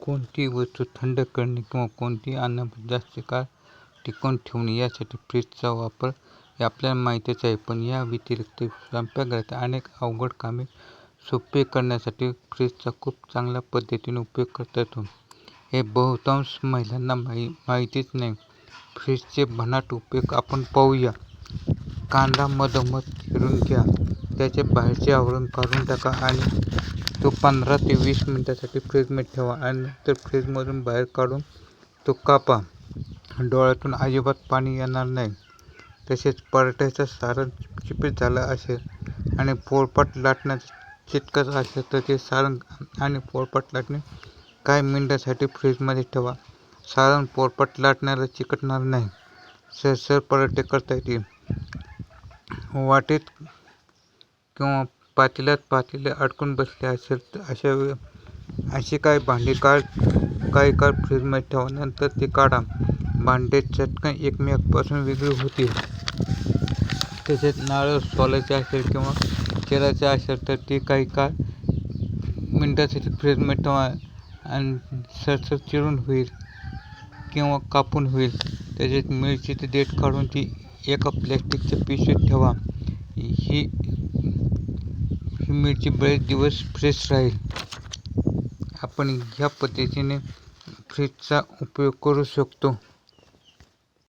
कोणतीही वस्तू थंड करणे किंवा कोणतेही अन्न जास्त काळ टिकवून ठेवणे यासाठी फ्रीजचा वापर हे आपल्याला माहितीच आहे. पण या व्यतिरिक्त स्वयंपाकघरात अनेक अवघड कामे सोपे करण्यासाठी फ्रीजचा खूप चांगल्या पद्धतीने उपयोग करता येतो. हे बहुतांश महिलांना माही माहितीच नाही. फ्रीजचे भन्नाट उपयोग आपण पाहूया. कांदा मधोमध चिरून घ्या. त्याचे बाहेरचे आवरण काढून टाका आणि तो पंधरा ते वीस मिनटासाठी फ्रीजमध्ये ठेवा आणि नंतर फ्रीजमधून बाहेर काढून तो कापा. डोळ्यातून अजिबात पाणी येणार नाही. तसेच पराठ्याचं सारण चिपचिपीत झालं असेल आणि पोळपाट लाटण्याचं चिकटत असेल तर ते सारण आणि पोळपाट लाटणे काही मिनटासाठी फ्रीजमध्ये ठेवा. सारण पोळपाट लाटण्याला चिकटणार नाही. सरसर पराठे करता येतील. वाटेत किंवा पातेल्यात पातेले अडकून बसले असेल अशी काही भांडी काही काळ फ्रीजमध्ये ठेवा. नंतर ते काढा. भांडे चटकन एकमेकापासून वेगळी होतील. तसेच नारळ सोलायचे असेल किंवा चिरायचे असेल तर ते काही काळ मिनटासाठी फ्रीजमध्ये ठेवा आणि सरसर चिरून होईल किंवा कापून होईल. तसेच मिरचीचे देठ काढून ती एका प्लॅस्टिकच्या पिशवीत ठेवा. ही मिरची बरेच दिवस फ्रेश राहील. आपण ह्या पद्धतीने फ्रीजचा उपयोग करू शकतो.